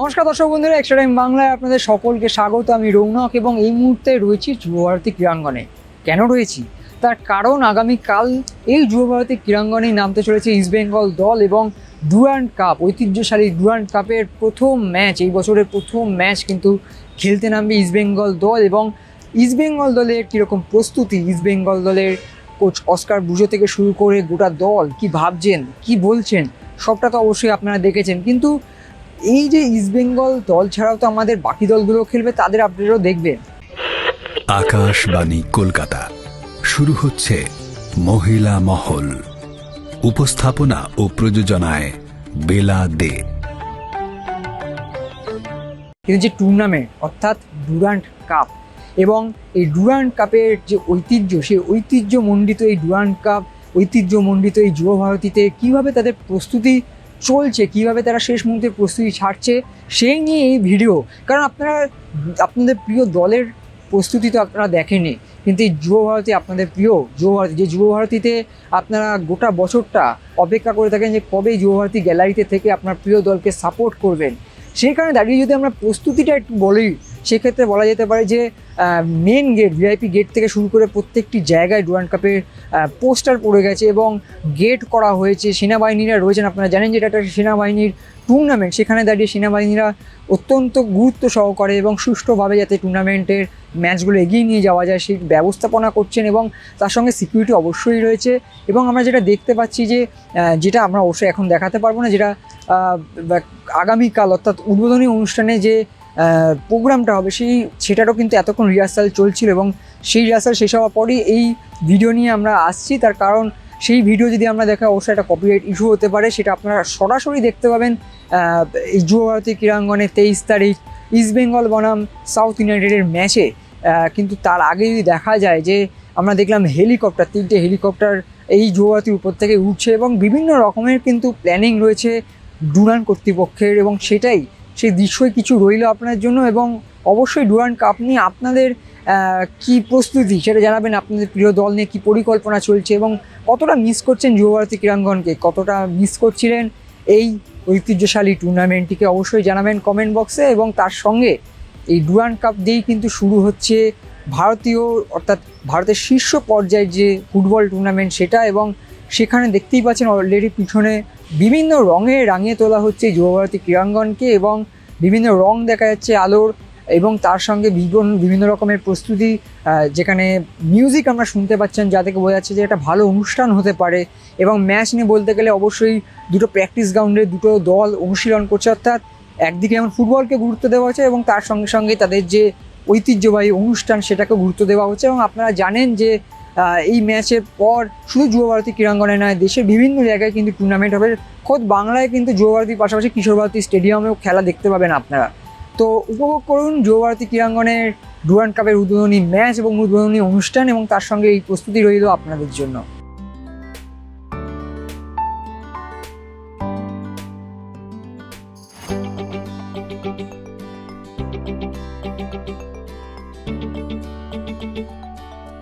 নমস্কার দর্শক বন্ধুরা এক্সট্রা টাইম বাংলায় আপনাদের সকলকে স্বাগত। আমি রৌনক এবং এই মুহূর্তে রয়েছি যুবভারতী ক্রীড়াঙ্গনে। কেন রয়েছি? তার কারণ আগামীকাল এই যুবভারতী ক্রীড়াঙ্গনেই নামতে চলেছে ইস্টবেঙ্গল দল এবং ডুরান্ড কাপ ঐতিহ্যশালী ডুরান্ড কাপের প্রথম ম্যাচ এই বছরের প্রথম ম্যাচ কিন্তু খেলতে নামবে ইস্টবেঙ্গল দল এবং ইস্টবেঙ্গল দলের কীরকম প্রস্তুতি? ইস্টবেঙ্গল দলের কোচ অস্কার বুজো থেকে শুরু করে গোটা দল কি ভাবছেন, কি বলছেন, সবটা তো অবশ্যই আপনারা দেখেছেন। কিন্তু এই যে ইস্টবেঙ্গল দল ছাড়াও তো আমাদের বাকি দলগুলো খেলবে তাদের আপডেটও দেখবেন আকাশবাণী কলকাতা। শুরু হচ্ছে মহিলা মহল। উপস্থাপনা ও প্রযোজনায় বেলা দে। কিন্তু যে টুর্নামেন্ট অর্থাৎ ডুরান্ট কাপ এবং এই ডুরান্ট কাপের যে ঐতিহ্য সেই ঐতিহ্যমণ্ডিত এই ডুরান্ট কাপ ঐতিহ্যমণ্ডিত এই যুব ভারতীতে কীভাবে তাদের প্রস্তুতি চলছে, কীভাবে তারা শেষ মুহূর্তে প্রস্তুতি ছাড়ছে, সেই নিয়ে এই ভিডিও। কারণ আপনারা, আপনাদের প্রিয় দলের প্রস্তুতি তো আপনারা দেখেনি কিন্তু এই যুব ভারতী আপনাদের প্রিয়, যুব ভারতী, যে যুব ভারতীতে আপনারা গোটা বছরটা অপেক্ষা করে থাকেন যে কবে যুব ভারতী গ্যালারিতে থেকে আপনার প্রিয় দলকে সাপোর্ট করবেন। সেই কারণে দাঁড়িয়ে যদি আমরা প্রস্তুতিটা একটু বলি সেক্ষেত্রে বলা যেতে পারে যে মেন গেট ভিআইপি গেট থেকে শুরু করে প্রত্যেকটি জায়গায় ডুরান্ড কাপের পোস্টার পড়ে গেছে এবং গেট করা হয়েছে। সেনাবাহিনীরা রয়েছেন, আপনারা জানেন যে এটা একটা সেনাবাহিনীর টুর্নামেন্ট সেখানে দাঁড়িয়ে সেনাবাহিনীরা অত্যন্ত গুরুত্ব সহকারে এবং সুষ্ঠুভাবে যাতে টুর্নামেন্টের ম্যাচগুলো এগিয়ে নিয়ে যাওয়া যায়, সেই ব্যবস্থাপনা করছেন এবং তার সঙ্গে সিকিউরিটি অবশ্যই রয়েছে। এবং আমরা যেটা দেখতে পাচ্ছি যে যেটা আমরা অবশ্যই এখন দেখাতে পারব না, যেটা আগামীকাল অর্থাৎ উদ্বোধনী অনুষ্ঠানে যে প্রোগ্রামটা হবে, সেই সেটারও কিন্তু এতক্ষণ রিহার্সাল চলছিল এবং সেই রিহার্সাল শেষ হওয়ার পরই এই ভিডিও নিয়ে আমরা আসছি। তার কারণ সেই ভিডিও যদি আমরা দেখা, অবশ্যই একটা কপিরাইট ইস্যু হতে পারে, সেটা আপনারা সরাসরি দেখতে পাবেন। এই যুব ভারতী ক্রীড়াঙ্গনে তেইশ তারিখ ইস্ট বেঙ্গল বনাম সাউথ ইউনাইটেডের ম্যাচে কিন্তু তার আগে যদি দেখা যায় যে, আমরা দেখলাম হেলিকপ্টার তিনটে হেলিকপ্টার এই যুব ভারতীর উপর থেকে উঠছে এবং বিভিন্ন রকমের কিন্তু প্ল্যানিং রয়েছে ডুরান কর্তৃপক্ষের এবং সেটাই সেই দৃশ্যই কিছু রইল আপনার জন্য এবং অবশ্যই ডুরান কাপ নিয়ে আপনাদের কি প্রস্তুতি সেটা জানাবেন আপনাদের প্রিয় দল নিয়ে কী পরিকল্পনা চলছে এবং কতটা মিস করছেন যুবভারতী ক্রীড়াঙ্গনকে? কতটা মিস করছিলেন এই ঐতিহ্যশালী টুর্নামেন্টটিকে অবশ্যই জানাবেন কমেন্ট বক্সে এবং তার সঙ্গে এই ডুরান কাপ দিয়েই কিন্তু শুরু হচ্ছে ভারতীয় অর্থাৎ ভারতের শীর্ষ পর্যায়ের যে ফুটবল টুর্নামেন্ট সেটা এবং সেখানে দেখতেই পাচ্ছেন অলরেডি পিছনে বিভিন্ন রঙে রাঙিয়ে তোলা হচ্ছে যুবভারতী ক্রীড়াঙ্গনকে এবং বিভিন্ন রং দেখা যাচ্ছে আলোর এবং তার সঙ্গে বিভিন্ন বিভিন্ন রকমের প্রস্তুতি যেখানে মিউজিক আমরা শুনতে পাচ্ছেন যা থেকে বোঝা যাচ্ছে যে একটা ভালো অনুষ্ঠান হতে পারে এবং ম্যাচ নিয়ে বলতে গেলে অবশ্যই দুটো প্র্যাকটিস গ্রাউন্ডে দুটো দল অনুশীলন করছে, অর্থাৎ একদিকে যেমন ফুটবলকে গুরুত্ব দেওয়া হচ্ছে এবং তার সঙ্গে সঙ্গে তাদের যে ঐতিহ্যবাহী অনুষ্ঠান সেটাকে গুরুত্ব দেওয়া হচ্ছে এবং আপনারা জানেন যে এই ম্যাচের পর শুধু যুব ভারতী ক্রীড়াঙ্গনে নয়, দেশের বিভিন্ন জায়গায় কিন্তু টুর্নামেন্ট হবে। খোদ বাংলায় কিন্তু যুব ভারতীর পাশাপাশি কিশোর ভারতী স্টেডিয়ামেও খেলা দেখতে পাবেন আপনারা। তো উপভোগ করুন যুব ভারতী ক্রীড়াঙ্গনের ডুরান্ড কাপের উদ্বোধনী ম্যাচ এবং উদ্বোধনী অনুষ্ঠান এবং তার সঙ্গে এই প্রস্তুতি রইল আপনাদের জন্য।